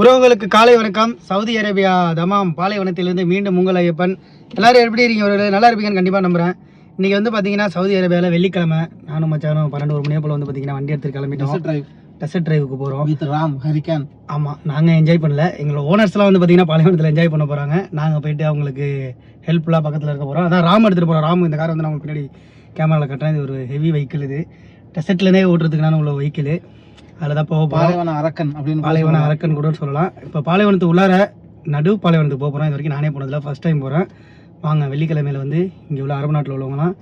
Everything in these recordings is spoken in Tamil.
உறவுகளுக்கு காலை வணக்கம். சவுதி அரேபியா தமாம் பாலைவனத்திலிருந்து மீண்டும் உங்கள் ஐயப்பன். எல்லாரும் எப்படி இருக்கீங்க ஒரு நல்லா இருப்பீங்கன்னு கண்டிப்பாக நம்புறேன். இன்னைக்கு வந்து பார்த்தீங்கன்னா சவுதி அரேபியாவில் வெள்ளிக்கிழமை. நானும் மச்சானும் பன்னெண்டு ஒரு மணி போல் வந்து பார்த்தீங்கன்னா வண்டி எடுத்து கிளம்பிட்டோம். டிரைவ் டெசர்ட் டிரைவுக்கு போகிறோம் வித் ராம் ஹரிகான் ஆமாம் நாங்கள் என்ஜாய் பண்ணல. எங்களோட ஓனர்ஸ்லாம் வந்து பார்த்தீங்கன்னா பாலைவனத்தில் என்ஜாய் பண்ண போகிறாங்க நாங்கள் போயிட்டு அவங்களுக்கு ஹெல்ப்ஃபுல்லாக பக்கத்தில் இருக்க போகிறோம் அதான் ராம் எடுத்துகிட்டு போகிறோம் ராம் இந்த கார் வந்து நான் உங்களுக்கு பின்னாடி கேமராவில் கட்டுறேன். இது ஒரு ஹெவி வெஹிக்கிள் இது. டெசர்ட்லேருந்தே ஓட்டுறதுக்கான உள்ள வெஹிக்கிள் அதில் தான் போக பாலைவன அரக்கன் அப்படின்னு பாலைவன அரக்கன் கூட சொல்லலாம். இப்போ பாலைவனத்து உள்ளார நடு பாலைவனத்துக்கு போக போகிறோம் இது வரைக்கும் நானே போனதில்ல. ஃபஸ்ட் டைம் போகிறேன் வாங்க வெள்ளிக்கிழமையில வந்து இங்கே உள்ள அரபு நாட்டில் உள்ளவங்களாம்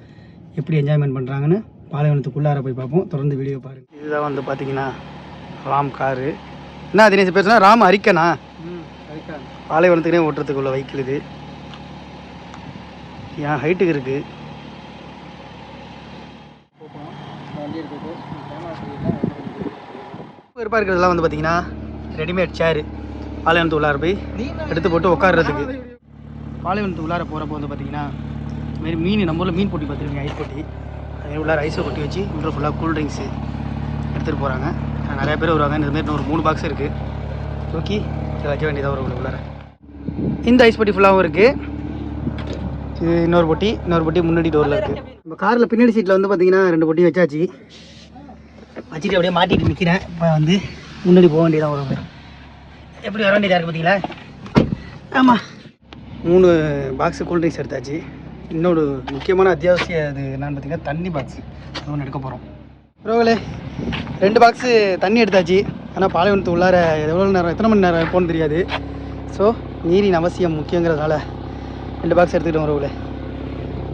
எப்படி என்ஜாய்மெண்ட் பண்ணுறாங்கன்னு பாலைவனத்துக்குள்ளார போய் பார்ப்போம். தொடர்ந்து வீடியோ பாருங்க. இதுதான் வந்து பார்த்தீங்கன்னா ராம் காரு. என்ன தினேஷ் பேசுனா ராம் அரிக்கனா? பாலைவனத்துக்குனே ஓட்டுறதுக்கு உள்ள வெஹிக்கிள் இது. என் ஹைட்டுக்கு இருக்குது வண்டி இருக்குது வெறுப்பாக இருக்கிறதெல்லாம் வந்து பார்த்தீங்கன்னா ரெடிமேட் சேரு பாலைவனத்து உள்ளார போய் எடுத்து போட்டு உட்காடுறதுக்கு பாலைவனத்து உள்ளார போகிறப்போ வந்து பார்த்தீங்கன்னா இதுமாரி மீன் நம்ம ஊரில் மீன் போட்டி பார்த்துருக்கீங்க ஐஸ் போட்டி. அதே உள்ளார ஐஸை கொட்டி வச்சு உள்ள ஃபுல்லாக கூல் ட்ரிங்க்ஸு எடுத்துகிட்டு போகிறாங்க நிறையா பேர் வருவாங்க. இந்த மாதிரி ஒரு மூணு பாக்ஸ் இருக்குது தூக்கி இதை வைக்க வேண்டியதாக வரும் உள்ளார. இந்த ஐஸ் போட்டி ஃபுல்லாகவும் இருக்குது இது இன்னொரு பொட்டி இன்னொரு பொட்டி முன்னாடி டோரில் இருக்குது நம்ம காரில் பின்னாடி சீட்டில் வந்து பார்த்தீங்கன்னா ரெண்டு பொட்டி வச்சாச்சு. வச்சுட்டு அப்படியே மாட்டிட்டு நிற்கிறேன் இப்போ வந்து முன்னாடி போக வேண்டியதான் வரும் எப்படி வர வேண்டியதாக இருக்குது பார்த்தீங்களா ஆமாம் மூணு பாக்ஸு கூல்ட்ரிங்க்ஸ் எடுத்தாச்சு. இன்னொரு முக்கியமான அத்தியாவசிய அது என்னன்னு பார்த்தீங்கன்னா தண்ணி பாக்ஸ் அது ஒன்று எடுக்க போகிறோம் ரோகலே ரெண்டு பாக்ஸு தண்ணி எடுத்தாச்சு. ஆனால் பாலைவனத்து உள்ளார எவ்வளோ நேரம் எத்தனை மணி நேரம் இருப்போம்னு தெரியாது. ஸோ நீரின் அவசியம் முக்கியங்கிறதுனால ரெண்டு பாக்ஸ் எடுத்துக்கிட்டோம் ரோகலே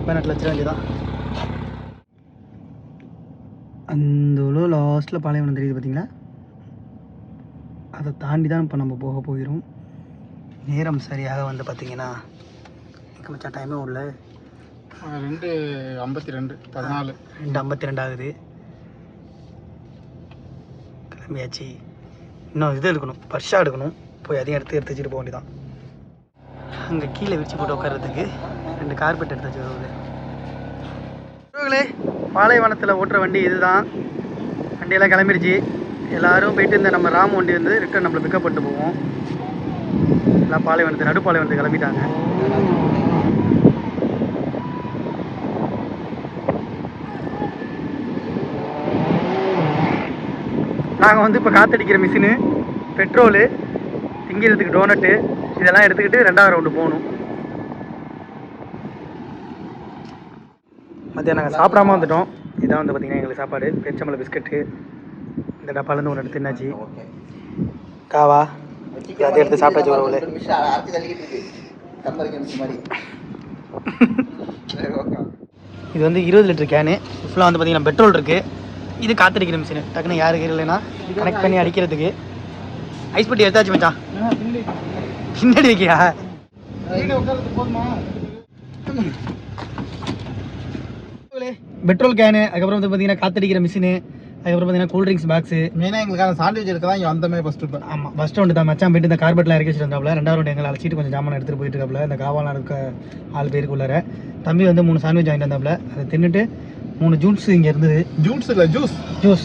பேனட்டில் வச்சிட வேண்டியதான் அந்த லாஸ்ட்டில் பாலைவனம் தெரியுது பார்த்தீங்களா அதை தாண்டி தான் இப்போ நம்ம போக போகிறோம். நேரம் சரியாக வந்து பார்த்தீங்கன்னா மச்சான் டைமே உள்ள ரெண்டு ஐம்பத்தி ரெண்டு பதினாலு. ரெண்டு ஐம்பத்தி ரெண்டு ஆகுது. கிளம்பியாச்சு. இன்னும் இது எடுக்கணும் பர்ஷா எடுக்கணும். போய் அதையும் எடுத்து எடுத்து வச்சுட்டு போக வேண்டியதான் அங்கே கீழே விரிச்சு போட்டு உட்கார்றதுக்கு ரெண்டு கார்பெட் எடுத்து வச்சு வருவது உறவுகளே பாலைவனத்தில் ஓட்டுற வண்டி இதுதான். வண்டியெல்லாம் கிளம்பிடுச்சு. எல்லாரும் போயிட்டு இந்த நம்ம ராம் வண்டி வந்து ரிட்டர்ன் நம்மளை பிக்கப் பண்ணிட்டு போவோம். எல்லாம் பாலைவனத்து நடுப்பாலைவனத்துக்கு கிளம்பிட்டாங்க. நாங்கள் வந்து இப்போ காத்தடிக்கிற மிஷினு பெட்ரோலு திங்கிறதுக்கு டோனட்டு இதெல்லாம் எடுத்துக்கிட்டு ரெண்டாவது ரவுண்டு போகணும். மத்தியானம் நாங்கள் சாப்பிடாம வந்துட்டோம். இதான் வந்து பார்த்திங்கன்னா எங்களுக்கு சாப்பாடு. பெருச்சம்பளை பிஸ்கட்டு இந்த டப்பாலேருந்து ஒன்று எடுத்து என்னாச்சு காவா அதை எடுத்து சாப்பிட்டாச்சு ஒரு இது வந்து இருபது லிட்டர் கேனு. ஃபுல்லாக வந்து பார்த்தீங்கன்னா பெட்ரோல் இருக்குது இது காத்திருக்கிற மிஷினு டக்குன்னு யாருக்கு இல்லைன்னா கனெக்ட் பண்ணி அடிக்கிறதுக்கு. ஐஸ் பட்டி எடுத்தாச்சு மச்சான். பின்னாடி வைக்கியா பெட்ரோல் கேனு அதுக்கப்புறம் வந்து பார்த்தீங்கன்னா காத்தடிக்கிற மிஷினு அதுக்கப்புறம் பார்த்தீங்கன்னா கூல் ட்ரிங்க்ஸ் பாக்ஸு மெயினாக எங்களுக்கான சாண்ட்விச் எடுக்க தான் இங்கே வந்தமே ஃபஸ்ட்டு இப்போ ஆமாம் பஸ் ஸ்டாண்டு தான் மச்சான் போயிட்டு இந்த கார்பெட்டில் இறக்கி வச்சிருந்தாப்புல ரெண்டாவது round எங்களை அழைச்சிட்டு கொஞ்சம் ஜாமான் எடுத்துகிட்டு போயிட்டு இருக்காப்புல இந்த காவாலாம் இருக்க ஆள் பேருக்கு உள்ளார. தம்பி வந்து மூணு சாண்ட்விச் வாங்கிட்டு வந்தாப்புல அதை தின்னுட்டு மூணு ஜூஸ் இங்கே இருந்தது. ஜூஸ் இல்லை ஜூஸ் ஜூஸ்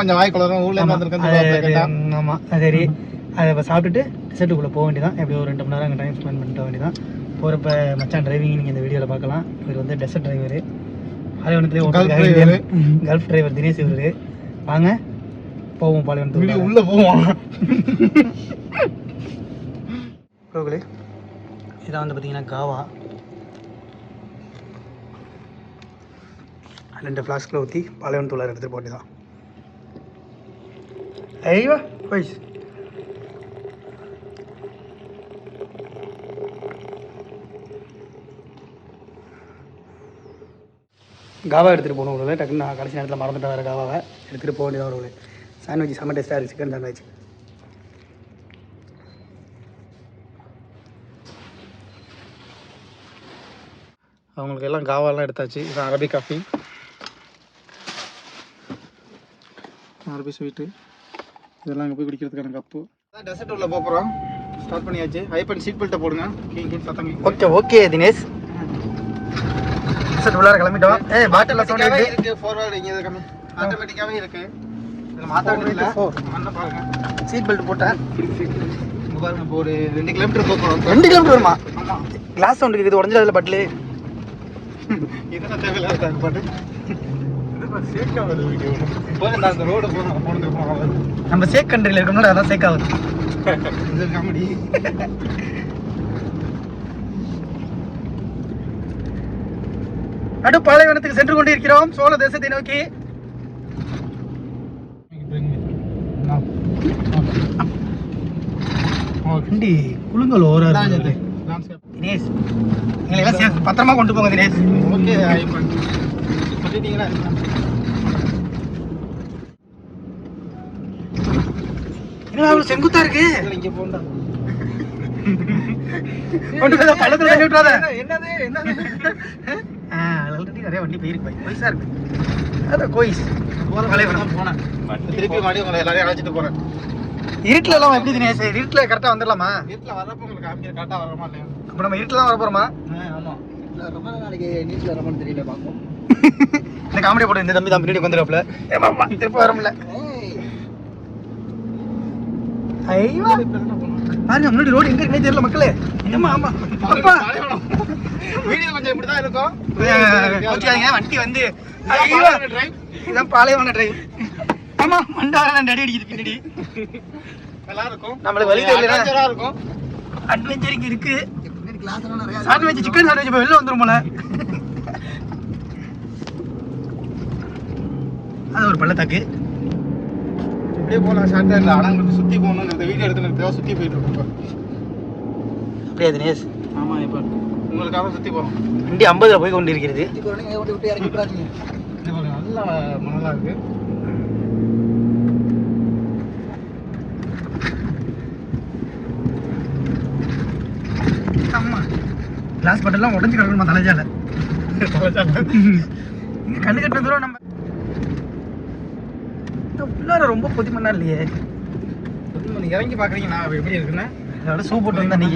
கொஞ்சம் வாய் குளரும் ஊர்ல இருந்து ஆமாம் சரி. அதை இப்போ சாப்பிட்டுட்டு டிசர்ட்டுக்குள்ளே போக வேண்டியதான் எப்படி ஒரு ரெண்டு மணி நேரம் அங்கே டைம் ஸ்பெண்ட் பண்ணிட்டு வேண்டியதான் போகிறப்ப மச்சான் டிரைவிங் நீங்கள் இந்த வீடியோவில் பார்க்கலாம். இவர் வந்து desert driver Gulf driver. Gulf driver Dinesh இவர். வாங்க போவோம் பாலைவனத்துக்கு உள்ள போவோம். ரோகுலே இதான் வந்து பார்த்தீங்கன்னா காவா. ரெண்டு ஃப்ளாஸ்கில் ஊற்றி பாலைவனத்தூளார் எடுத்துகிட்டு போட்டு தான் ஐயோ போய். காவா எடுத்துகிட்டு போகணும் உங்களுக்கு டக்குன்னு நான் கடைசி நேரத்தில் மறந்துட்டு வர காவாவை. எடுத்துகிட்டு போக வேண்டியதாக உங்களுக்கு சாண்ட்விச் செம்ம டேஸ்ட்டாக இருக்குது சிக்கன் சாண்ட்விச் அவங்களுக்கு எல்லாம் காவாலாம் எடுத்தாச்சு. இது அரபி காஃபி அரபி ஸ்வீட்டு இதெல்லாம் அங்கே போய் குடிக்கிறதுக்கான கப்பு டெசர்ட் உள்ள போகிறோம் ஸ்டார்ட் பண்ணியாச்சு. ஹைப் அண்ட் சீட் பெல்ட்டை போடுங்க. Okay okay Dinesh. சார் உள்ளார கிளம்பிட்டோம். ஏ பாட்டில் சவுண்ட் இருக்கு இருக்கு ஃபோர்வர்டு இங்கே கம்மி ஆட்டோமேட்டிக்காவே இருக்கு. இதில் வேண்டியதில்லை Four. மண்ணை பாருங்க. சீட் பெல்ட் போட்டேன் பாருங்க ஒரு ரெண்டு கிலோமீட்டர் போகிறோம் ரெண்டு கிலோமீட்டர் வருமா? ஆமாம் கிளாஸ் சவுண்ட் இருக்குது உடஞ்சிடாதுல பட்லு இதெல்லாம் தேவையில்லாத பாட்டு. போனது போகணும். நம்ம சேக் கண்ட்ரியில் இருக்கோம்ல அதான் சேக் ஆகுது. காமெடி நடு பாலைவனத்துக்கு சென்று கொண்டு இருக்கிறோம் சோழ தேசத்தை நோக்கி. வண்டி குழுங்கல் ஓரா இருக்கு. தினேஷ் எங்களை எல்லாம் safe- பத்திரமா கொண்டு போங்க தினேஷ். ஓகே சொல்லிட்டீங்களா என்ன செங்குத்தா இருக்கு? இங்கே போண்டா. கொண்டு போய் பள்ளத்துல என்னது என்னது? ஆல்ரெடி நிறைய வண்டி போயிருக்கு பாய் பைசா இருக்கு. அதான் கோயிஸ். பாலைவனம் போனேன். திருப்பி மறுபடியும் உங்களை எல்லாரையும் அழைச்சிட்டு போறேன். இருட்டுல எல்லாம் எப்படி தினேஷ்? இருட்டுல கரெக்டா வந்துடலாமா? வீட்டில் வரப்போ உங்களுக்கு காமிக்கிற கரெக்டாக வர மாட்டேன் அப்ப நம்ம இருட்டுல தான் வர போறோமா ஆமாம் ரொம்ப நாளைக்கு நீட்டில் வரமான்னு தெரியல பார்ப்போம். இந்த காமெடி போட்டு இந்த தம்பி தான் பின்னாடி வந்துடுறாப்ல திருப்பி வர முடியல ஐயோ பாருங்க முன்னாடி ரோடு எங்க இருக்குன்னே தெரியல மக்களே. ஆமா ஆமா. அப்பா. வீடியோ கொஞ்சம் இப்படி தான் இருக்கும் கோச்சிக்காதீங்க வண்டி வந்து ஐயோ. இதான் பாலைவன டிரைவ் ஆமா மண்டார அடி அடிக்குது பின்னாடி. நல்லா இருக்கும். நம்மளுக்கு வழி தெரியல இருக்கும். அட்வென்ச்சர் இங்க இருக்கு. சாண்ட்விச் சிக்கன் சாண்ட்விச் இப்போ வெளில வந்துரும் போல. அது ஒரு பள்ளத்தாக்கு. இப்படியே போகலாம் ஷார்ட்டாக இல்லை ஆனால் உங்களுக்கு சுற்றி போகணும் இந்த வீடியோ எடுத்துன்னு சுற்றி போயிட்டு இருக்கோம் அப்படியே தினேஷ்? ஆமாம் இப்போ உங்களுக்காக சுற்றி போகிறோம் வண்டி ஐம்பதுல போய் கொண்டு இருக்கிறது. இது பாருங்க நல்ல மணலாக இருக்கு. ஆமா. கிளாஸ் பட்டெல்லாம் உடஞ்சி கிடக்கணுமா தலைஜால? இங்க கண்ணு கட்டின தூரம் நம்ம உள்ளார ரொம்ப பொதி மண்ணா இல்லையே. நீங்கள் இறங்கி பார்க்குறீங்க நான் எப்படி இருக்குன்னு? அதோட சூ போட்டு வந்தா நீ.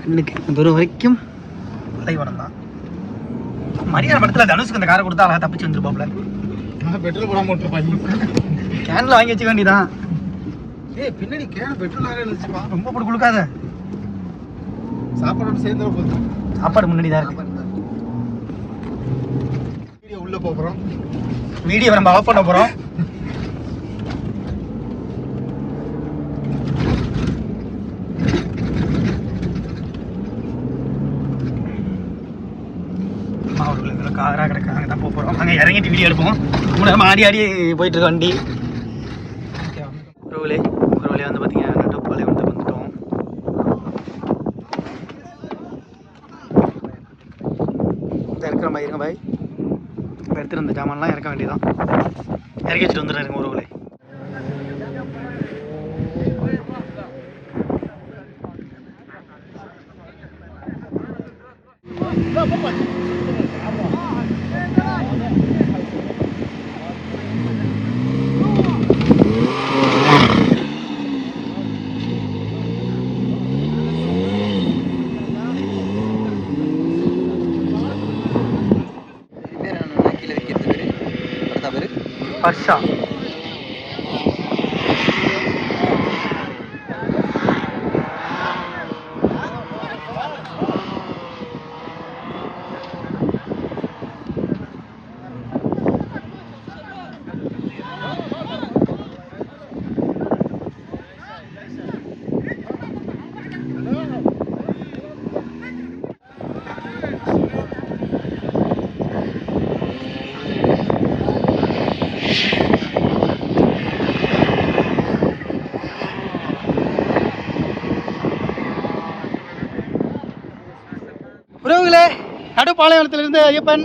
கண்ணுக்கு தூரம் வரைக்கும் தான். மரியாதை படத்துல தனுஷுக்கு அந்த காரை கொடுத்தா அழகா தப்பிச்சு வந்துருப்பாப்ல பெட்ரோல் போடாம விட்டுருப்பாங்க. கேன்ல வாங்கி வச்சுக்க வேண்டியதான் ஏய் பின்னாடி கேன பெட்ரோல் இருந்துச்சுப்பா. ரொம்ப போட்டு கொடுக்காத சாப்பாடோட சேர்ந்து போகுது சாப்பாடு முன்னாடி தான் இருக்கு. வீடியோ உள்ள போகிறோம் வீடியோ நம்ம ஆஃப் பண்ண போறோம். காராக கிடக்கு. அங்கே தான் போக போகிறோம் அங்கே இறங்கிட்டு வீடியோ எடுப்போம். மூணு நேரம் ஆடி ஆடி போயிட்டு இருக்க வண்டி உறவுலே உறவுலே வந்து பார்த்தீங்கன்னா நட்டப்பாளையத்துக்கு வந்துட்டோம் இந்த இறக்குற மாதிரி இருங்க பாய் இப்போ எடுத்துகிட்டு வந்த ஜாமான்லாம் இறக்க வேண்டியதான் இறக்கி வச்சுட்டு வந்துடுறாருங்க உறவுலே अच्छा। நடுப்பாளையத்திலிருந்து ஐயப்பன்.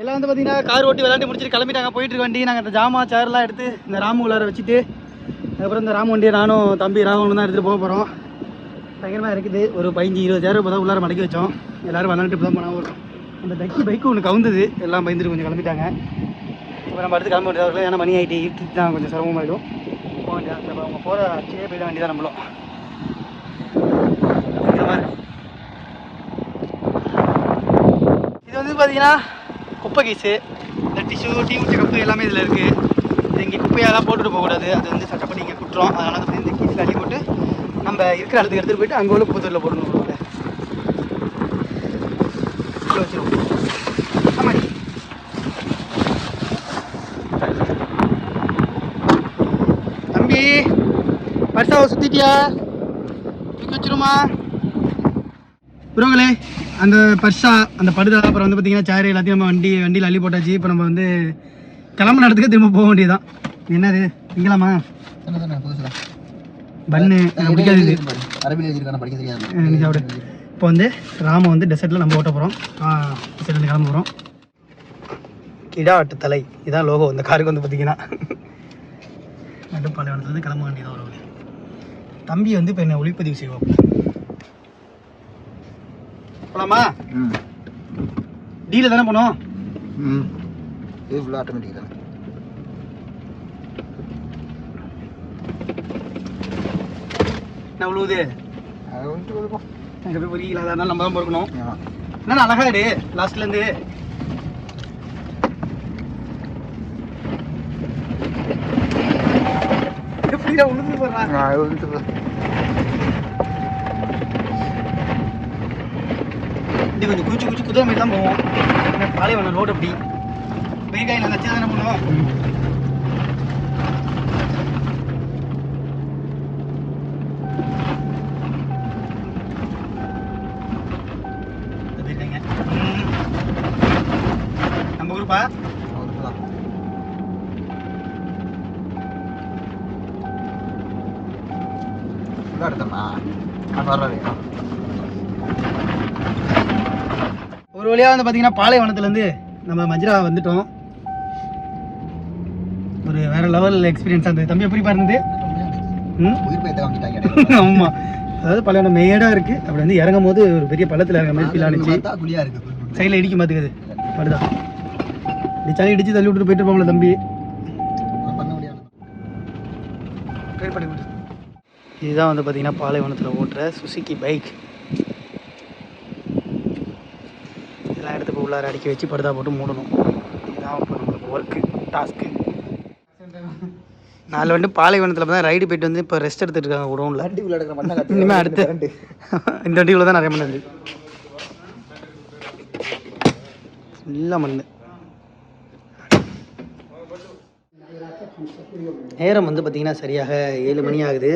எல்லாம் வந்து பார்த்தீங்கன்னா கார் ஓட்டி விளையாண்டு முடிச்சுட்டு கிளம்பிட்டாங்க. போயிட்டு இருக்க வண்டி நாங்கள் இந்த ஜாமா சேர்லாம் எடுத்து இந்த ராமு உள்ளார வச்சுட்டு அதுக்கப்புறம் இந்த ராமு வண்டியை நானும் தம்பி ராகவனும் தான் எடுத்துகிட்டு போக போகிறோம் பயங்கரமாக இருக்குது. ஒரு பதினஞ்சு இருபதாயிரம் இப்போ தான் உள்ளார மடக்கி வச்சோம். எல்லோரும் விளாண்டுட்டு இப்போ தான் போனால் வரும் அந்த டக்கி பைக்கு ஒன்று கவுந்தது. எல்லாம் பயந்துட்டு கொஞ்சம் கிளம்பிட்டாங்க. இப்போ நம்ம அடுத்து கிளம்ப வேண்டியதாக ஏன்னா மணி ஆகிட்டு இருட்டு தான் கொஞ்சம் சிரமமாயிடும். போக வேண்டியதான் அவங்க போகிற அச்சே போயிட வேண்டியதான் நம்மளும். இந்த மாதிரி. இது வந்து பார்த்தீங்கன்னா குப்பை கீஸு இந்த டிஷ்யூ டீ குடிச்ச கப்பு எல்லாமே இதில் இருக்குது இது இங்கே குப்பையெல்லாம் போட்டுட்டு போகக்கூடாது. அது வந்து சட்டப்படி இங்கே குட்டுறோம் அதனால் வந்து இந்த கீஸில் அள்ளி போட்டு நம்ம இருக்கிற இடத்துக்கு எடுத்துகிட்டு போயிட்டு அங்கே உள்ள குப்பத்தூரில் போடணும் உள்ள. ஆமாம் தம்பி பர்சாவை சுத்திட்டியா? தூக்கி வச்சிருமா புரோங்களே அந்த பர்ஸா அந்த படுதா அப்புறம் வந்து பார்த்தீங்கன்னா சேர் எல்லாத்தையும் நம்ம வண்டி வண்டியில் அள்ளி போட்டாச்சு. இப்போ நம்ம வந்து கிளம்புன இடத்துக்கு திரும்ப போக வேண்டியதுதான். என்னது? திங்கலாமா பன்னு பிடிக்காது அரபியில் இப்போ வந்து ராம வந்து டெசர்ட்டில் நம்ம ஓட்ட போகிறோம் டெசர்ட்லேருந்து கிளம்ப போகிறோம் கிடாட்டு தலை. இதான் லோகோ. இந்த காருக்கு வந்து பார்த்தீங்கன்னா நடுப்பாளையத்துலேருந்து கிளம்ப வேண்டியதாக வரும் தம்பி வந்து இப்போ என்ன ஒளிப்பதிவு செய்வோம் போலாமா? டீல தானே போனோம். ம். இது ஃபுல்லாக ஆட்டோமேட்டிக் தானே. என்ன உழுவுது? அதை வந்துட்டு கொடுப்போம் அங்கே போய் பொறிக்கல அதனால நம்ம தான் பொறுக்கணும். என்ன அழகா இரு லாஸ்ட்லேருந்து எப்படிடா உழுந்து போடுறான்? அது இப்படி கொஞ்சம் குச்சி குச்சி குதிரை மாதிரி தான் போவோம். ஏன்னா பாலைவனம் ரோடு அப்படி. வெங்காயம் நச்சு தானே பண்ணுவோம் நம்ம குரூப்பா அவ்வளோதான் ஃபுல்லாக எடுத்தோம்னா அது ஒரு வழியாக வந்து பார்த்தீங்கன்னா பாலைவனத்துலேருந்து நம்ம மஜ்ரா வந்துட்டோம். ஒரு வேற லெவல் எக்ஸ்பீரியன்ஸாக இருந்தது. தம்பி எப்படி பாருந்தது ஆமாம் அதாவது பழைய மேடாக இருக்குது அப்படி வந்து இறங்கும் போது ஒரு பெரிய பள்ளத்தில் இறங்க மாதிரி ஃபீல் ஆனிச்சு சைடில் இடிக்க மாட்டுக்குது. படுதா. இடிச்சாலும் இடிச்சு தள்ளி விட்டுட்டு போயிட்டு இருப்பாங்களே தம்பி. இதுதான் வந்து பார்த்தீங்கன்னா பாலைவனத்தில் ஓட்டுற சுசுக்கி பைக் இதெல்லாம் எடுத்து இப்போ உள்ளார அடிக்க வச்சு படுதா போட்டு மூடணும். இதுதான் இப்போ நம்மளுக்கு ஒர்க்கு டாஸ்க்கு நாலு வந்து பாலைவனத்தில் தான் ரைடு போயிட்டு வந்து இப்போ ரெஸ்ட் எடுத்துட்டு இருக்காங்க குடோனில் வண்டி காட்டு இனிமேல் அடுத்து இந்த வண்டிக்குள்ள தான் நிறைய மண் இருக்குது ஃபுல்லாக மண். நேரம் வந்து பார்த்திங்கன்னா சரியாக ஏழு மணி ஆகுது.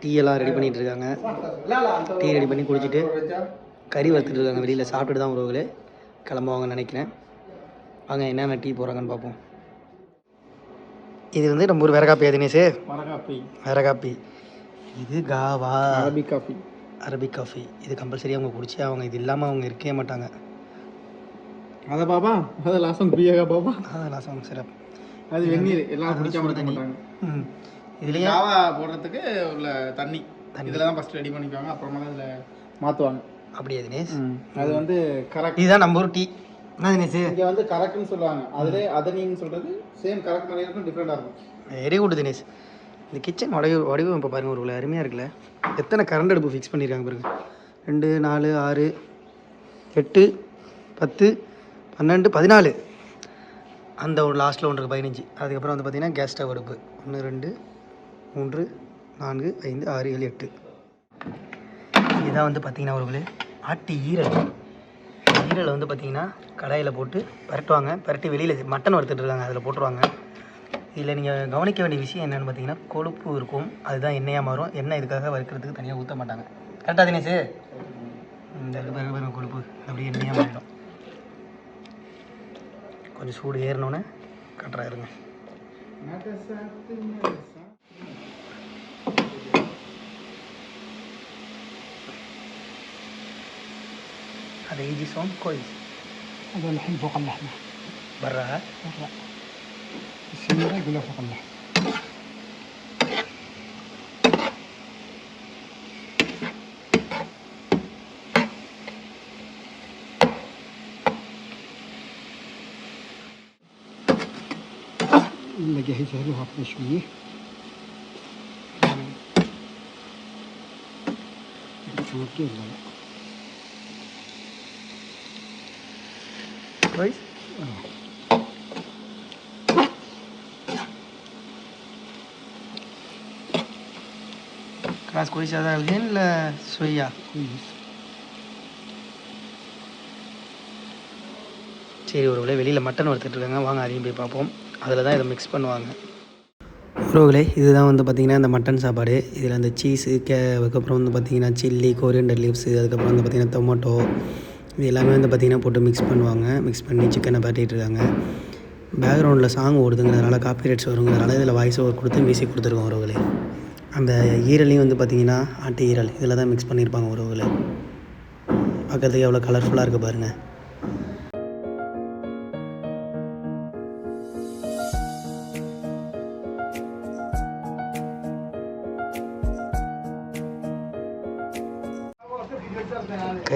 டீ எல்லாம் ரெடி பண்ணிட்டு இருக்காங்க. டீ ரெடி பண்ணி குடிச்சிட்டு கறி வறுத்துட்டு இருக்காங்க வெளியில். சாப்பிட்டுட்டு தான் உறவுகளே கிளம்புவாங்கன்னு நினைக்கிறேன். வாங்க என்னென்ன டீ போடுறாங்கன்னு பார்ப்போம். இது வந்து நம்ம ஒரு வேற காப்பியா தினேஷ் மரகாப்பி வேற காப்பி இது காவா. Arabic coffee. Arabic coffee. இது கம்பல்சரி அவங்க குடிச்சே அவங்க இது இல்லாமல் அவங்க இருக்கவே மாட்டாங்க. அதை பாபா அது லாசம் பிரியாகா பாபா அதெல்லாம் சாங் சிறப்பு அது வெந்நீர். எல்லாம் குடிக்காம இருக்க மாட்டாங்க. ம். இதுலேயும் ஜாவா போடுறதுக்கு உள்ள தண்ணி. இதில் தான் ஃபஸ்ட் ரெடி பண்ணிக்குவாங்க. அப்புறமா தான் இதில் மாற்றுவாங்க அப்படியே தினேஷ் அது வந்து கரெக்ட் இதுதான் நம்ம ஊர் டீ. என்ன தினேஷ் இங்கே வந்து கரெக்ட்னு சொல்லுவாங்க. அதில் அதை நீங்கள் சொல்கிறது சேம் கரெக்ட் நிறைய இருக்கும் டிஃப்ரெண்டாக இருக்கும். வெரி குட் தினேஷ் இந்த கிச்சன் வடிவ இப்போ பாருங்க ஒரு அருமையாக இருக்குல்ல. எத்தனை கரண்ட் அடுப்பு ஃபிக்ஸ் பண்ணியிருக்காங்க பாருங்க. ரெண்டு நாலு ஆறு எட்டு பத்து பன்னெண்டு பதினாலு. அந்த ஒரு லாஸ்ட்டில் ஒன்று பதினஞ்சு. அதுக்கப்புறம் வந்து பார்த்தீங்கன்னா கேஸ் ஸ்டவ் அடுப்பு. ஒன்று ரெண்டு மூன்று நான்கு ஐந்து ஆறு ஏழு எட்டு. இதான் வந்து பார்த்தீங்கன்னா ஒரு ஆட்டி ஈரல். ஈரலை வந்து பார்த்தீங்கன்னா கடாயில் போட்டு பரட்டுவாங்க. பரட்டி வெளியில் மட்டன் வறுத்துட்டு இருக்காங்க அதில் போட்டுருவாங்க. இதில் நீங்கள் கவனிக்க வேண்டிய விஷயம் என்னென்னு பார்த்தீங்கன்னா கொழுப்பு இருக்கும். அதுதான் எண்ணெயாக மாறும். எண்ணெய் இதுக்காக வறுக்கிறதுக்கு தனியாக ஊற்ற மாட்டாங்க. கரெக்டாக தினேஷ்? இந்த இது கொழுப்பு. அப்படியே எண்ணெயாக மாறிடும். கொஞ்சம் சூடு ஏறினோன்னே கட்டுறா هذا يجي صوم كويس. هذا الحين فوق اللحمة برا؟ ها؟ برا السميرة يقولها فوق اللحمة نجهزها لها بتشويه ممكن ولا لا؟ ரைஸ் क्लास कोई ज़्यादा है இல்லை सोया சரி ஒரு வெளியில் மட்டன் வறுத்துட்டு இருக்காங்க வாங்க அதையும் போய் பார்ப்போம் அதில் தான் இதை மிக்ஸ் பண்ணுவாங்க உறவுகளே இதுதான் வந்து பார்த்திங்கன்னா இந்த மட்டன் சாப்பாடு இதில் அந்த சீஸு கே அதுக்கப்புறம் வந்து பார்த்திங்கன்னா சில்லி கொரியண்டர் லீவ்ஸு அதுக்கப்புறம் வந்து பார்த்திங்கன்னா டொமேட்டோ இது எல்லாமே வந்து பார்த்திங்கன்னா போட்டு மிக்ஸ் பண்ணுவாங்க. மிக்ஸ் பண்ணி சிக்கனை பாட்டிகிட்டு இருக்காங்க. பேக்ரவுண்டில் சாங் ஓடுதுங்கிறதுனால காப்பி ரைட்ஸ் வருங்கிறதுனால இதில் வாய்ஸ் ஓவர் கொடுத்து மியூசிக் கொடுத்துருக்கோம் உறவுகளே அந்த ஈரலையும் வந்து பார்த்திங்கன்னா ஆட்டு ஈரல். இதில் தான் மிக்ஸ் பண்ணியிருப்பாங்க உறவுகளே பார்க்குறதுக்கு எவ்வளோ கலர்ஃபுல்லாக இருக்குது பாருங்கள்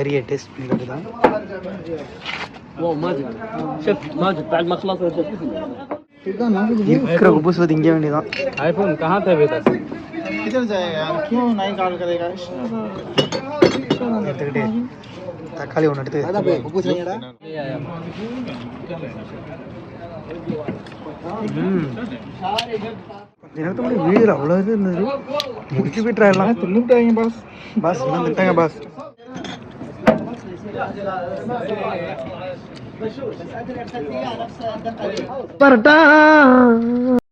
سريع تيست من البداية شفت ماجد بعد ما خلصنا يفكر غبوس वो देंगे मैंने था आईफोन कहाँ था बेटा किधर जाएगा यार क्यों नहीं कॉल करेगा इतना तकाली होना टे दादा बे घुबूस नहीं डा ಜನಕ್ಕೆ ತಮ್ಮ ವೀರ ಅವಳ ಮುಗಿಸಿ ಬಿಟ್ರೆ ಎಲ್ಲ ತಿನ್ಬಿಟ್ಟಾಗ ಬಸ್ ಬಸ್ ಇನ್ನೊಂದು ಬಿಟ್ಟಾಗ ಬಸ್ பரட்டா